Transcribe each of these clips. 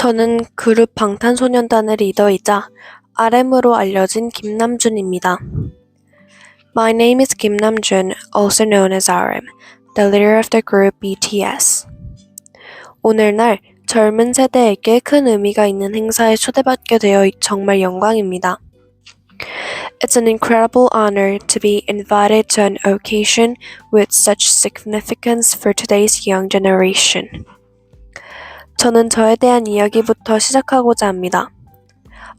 저는 그룹 방탄소년단의 리더이자 RM으로 알려진 김남준입니다. My name is Kim Namjoon, also known as RM, the leader of the group BTS. 오늘날 젊은 세대에게 큰 의미가 있는 행사에 초대받게 되어 정말 영광입니다. It's an incredible honor to be invited to an occasion with such significance for today's young generation. 저는 저에 대한 이야기부터 시작하고자 합니다.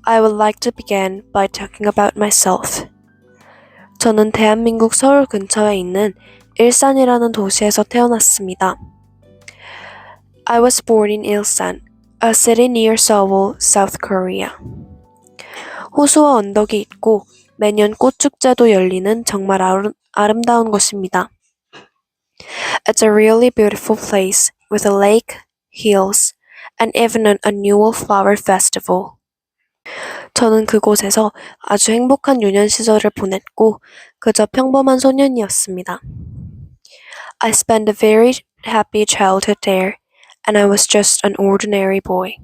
I would like to begin by talking about myself. 저는 대한민국 서울 근처에 있는 일산이라는 도시에서 태어났습니다. I was born in Ilsan, a city near Seoul, South Korea. 호수와 언덕이 있고 매년 꽃축제도 열리는 정말 아름, 아름다운 곳입니다. It's a really beautiful place with a lake, hills, and even an annual flower festival. 저는 그곳에서 아주 행복한 유년 시절을 보냈고 그저 평범한 소년이었습니다. I spent a very happy childhood there, and I was just an ordinary boy.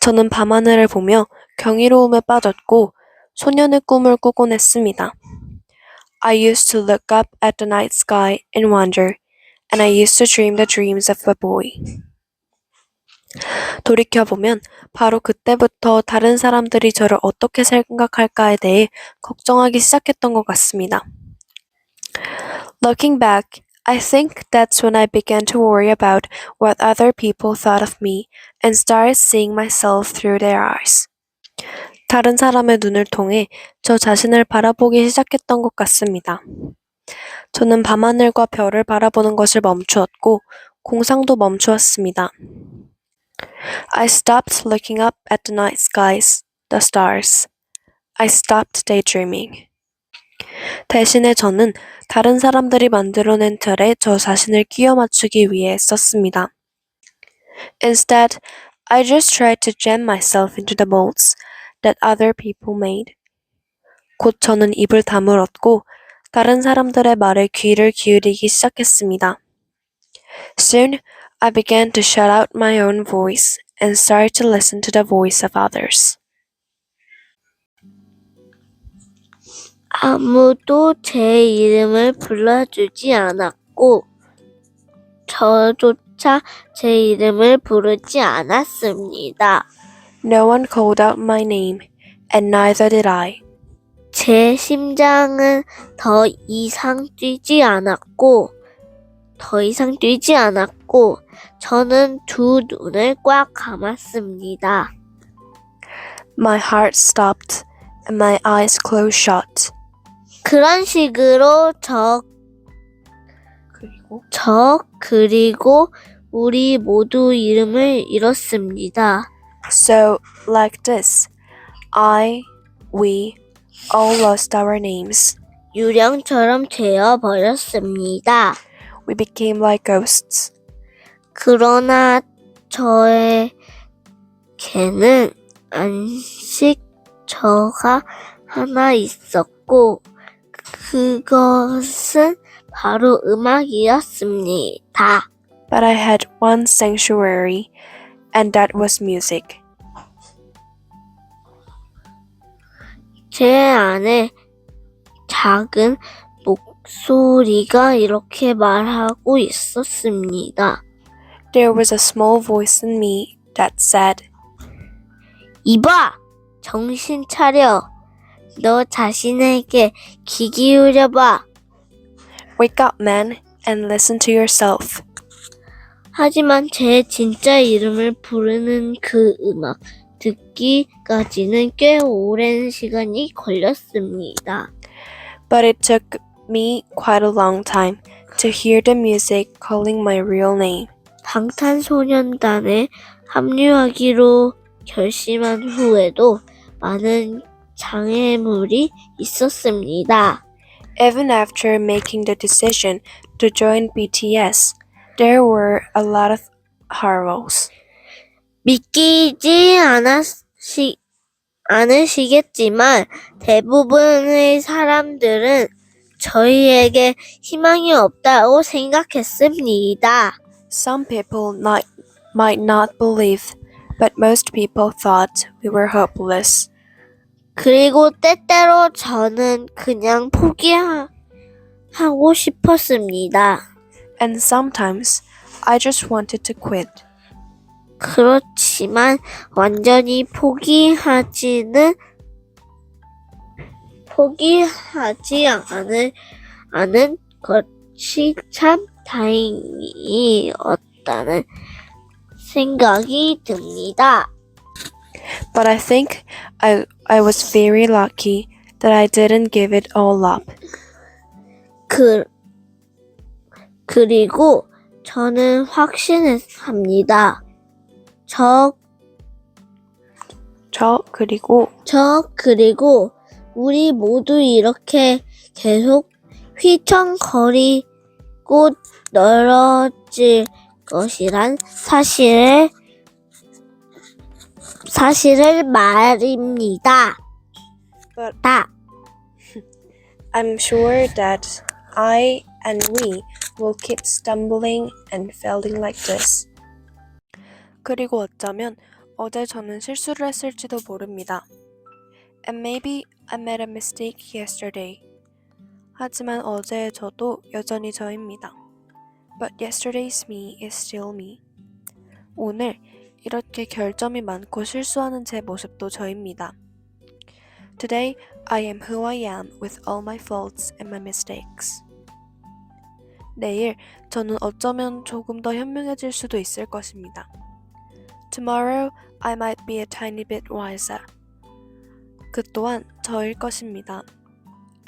저는 밤하늘을 보며 경이로움에 빠졌고 소년의 꿈을 꾸곤 했습니다. I used to look up at the night sky and wonder, and I used to dream the dreams of a boy. 돌이켜보면 바로 그때부터 다른 사람들이 저를 어떻게 생각할까에 대해 걱정하기 시작했던 것 같습니다. Looking back, I think that's when I began to worry about what other people thought of me and started seeing myself through their eyes. 다른 사람의 눈을 통해 저 자신을 바라보기 시작했던 것 같습니다. 저는 밤하늘과 별을 바라보는 것을 멈추었고 공상도 멈추었습니다. I stopped looking up at the night skies, the stars. I stopped daydreaming. 대신에 저는 다른 사람들이 만들어낸 틀에 저 자신을 끼워 맞추기 위해 썼습니다. Instead, I just tried to jam myself into the molds that other people made. 곧 저는 입을 다물었고 다른 사람들의 말에 귀를 기울이기 시작했습니다. Soon, I began to shut out my own voice and started to listen to the voice of others. 아무도 제 이름을 불러주지 않았고, 저조차 제 이름을 부르지 않았습니다. No one called out my name, and neither did I. 제 심장은 더 이상 뛰지 않았고, 더 이상 뛰지 않았고, 저는 두 눈을 꽉 감았습니다. My heart stopped, and my eyes closed shut. 그런 식으로 저, 그리고 저, 그리고 우리 모두 이름을 잃었습니다. So, like this, I, we, all lost our names. 유령처럼 되어 버렸습니다. We became like ghosts. 그러나 저의 개는 안식처가 하나 있었고 그것은 바로 음악이었습니다. But I had one sanctuary, and that was music. 제 안에 작은 목소리가 이렇게 말하고 있었습니다. There was a small voice in me that said, 이봐! 정신 차려! 너 자신에게 귀 기울여봐! Wake up, man, and listen to yourself. 하지만 제 진짜 이름을 부르는 그 음악 듣기까지는 꽤 오랜 시간이 걸렸습니다. But it took me quite a long time to hear the music calling my real name. 방탄소년단에 합류하기로 결심한 후에도 많은 장애물이 있었습니다. Even after making the decision to join BTS, there were a lot of hurdles. 믿기지 않으시, 않으시겠지만 대부분의 사람들은 저희에게 희망이 없다고 생각했습니다. Some people not, might not believe, but most people thought we were hopeless. 그리고 때때로 저는 그냥 포기하고 싶었습니다. And sometimes I just wanted to quit. 그렇지만 완전히 포기하지는 포기하지 않을 않은 것이 참 다행이었다는 생각이 듭니다. But I think I, I was very lucky that I didn't give it all up. 그 그리고 저는 확신합니다. 저저 그리고 저 그리고 우리 모두 이렇게 계속 휘청거리고 멀어질 것이란 사실을 사실을 말입니다. But- 다 I'm sure that I and we will keep stumbling and failing like this. 그리고 어쩌면 어제 저는 실수를 했을지도 모릅니다. And maybe I made a mistake yesterday. 하지만 어제의 저도 여전히 저입니다. But yesterday's me is still me. 오늘 이렇게 결점이 많고 실수하는 제 모습도 저입니다. Today I am who I am with all my faults and my mistakes. 내일 저는 어쩌면 조금 더 현명해질 수도 있을 것입니다. Tomorrow I might be a tiny bit wiser. 그 또한 저일 것입니다.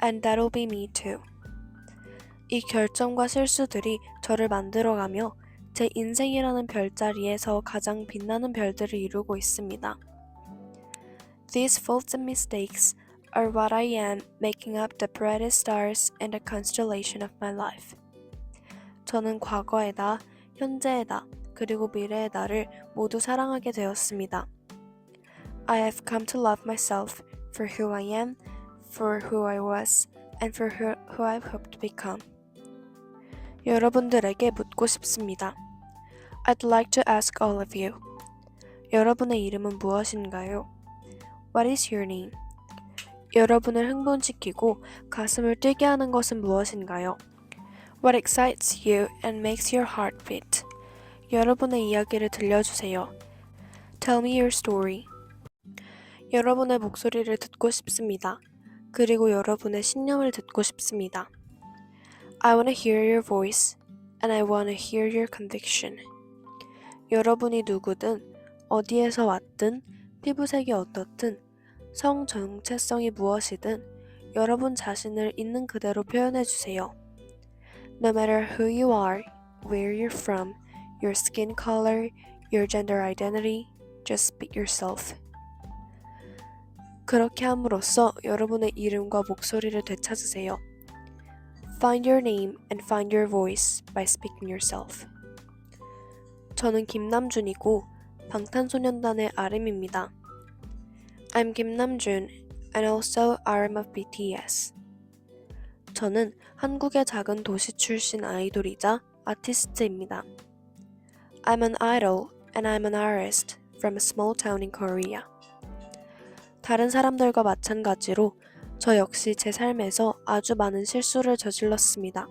And that'll be me too. 이 결점과 실수들이 저를 만들어가며 제 인생이라는 별자리에서 가장 빛나는 별들을 이루고 있습니다. These faults and mistakes are what I am making up the brightest stars in the constellation of my life. 저는 현재의 나, 그리고 미래의 나를 모두 사랑하게 되었습니다. I have come to love myself for who I am, for who I was, and for who, who I hope to become. 여러분들에게 묻고 싶습니다. I'd like to ask all of you. 여러분의 이름은 무엇인가요? What is your name? 여러분을 흥분시키고 가슴을 뛰게 하는 것은 무엇인가요? What excites you and makes your heart beat? 여러분의 이야기를 들려주세요. Tell me your story. 여러분의 목소리를 듣고 싶습니다. 그리고 여러분의 신념을 듣고 싶습니다. I want to hear your voice and I want to hear your conviction. 여러분이 누구든 어디에서 왔든 피부색이 어떻든 성 정체성이 무엇이든 여러분 자신을 있는 그대로 표현해 주세요. No matter who you are, where you're from, your skin color, your gender identity, just speak yourself. 그렇게 함으로써 여러분의 이름과 목소리를 되찾으세요. Find your name and find your voice by speaking yourself. 저는 김남준이고 방탄소년단의 RM입니다. I'm Namjoon and also RM of BTS. 저는 한국의 작은 도시 출신 아이돌이자 아티스트입니다. I'm an idol and I'm an artist from a small town in Korea. 다른 사람들과 마찬가지로 저 역시 제 삶에서 아주 많은 실수를 저질렀습니다.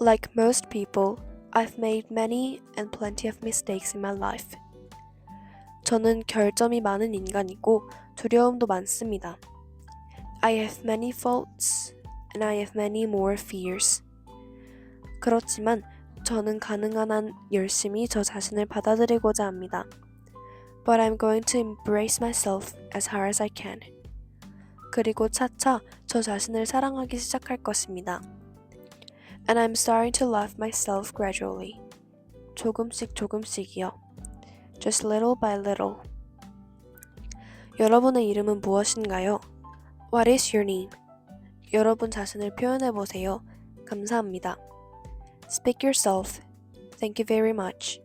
Like most people, I've made many and plenty of mistakes in my life. 저는 결점이 많은 인간이고 두려움도 많습니다. I have many faults and I have many more fears. 그렇지만 저는 가능한 한 열심히 저 자신을 받아들이고자 합니다. But I'm going to embrace myself as hard as I can. 그리고 차차 저 자신을 사랑하기 시작할 것입니다. And I'm starting to love myself gradually. 조금씩 조금씩이요. Just little by little. 여러분의 이름은 무엇인가요? What is your name? 여러분 자신을 표현해 보세요. 감사합니다. Speak yourself. Thank you very much.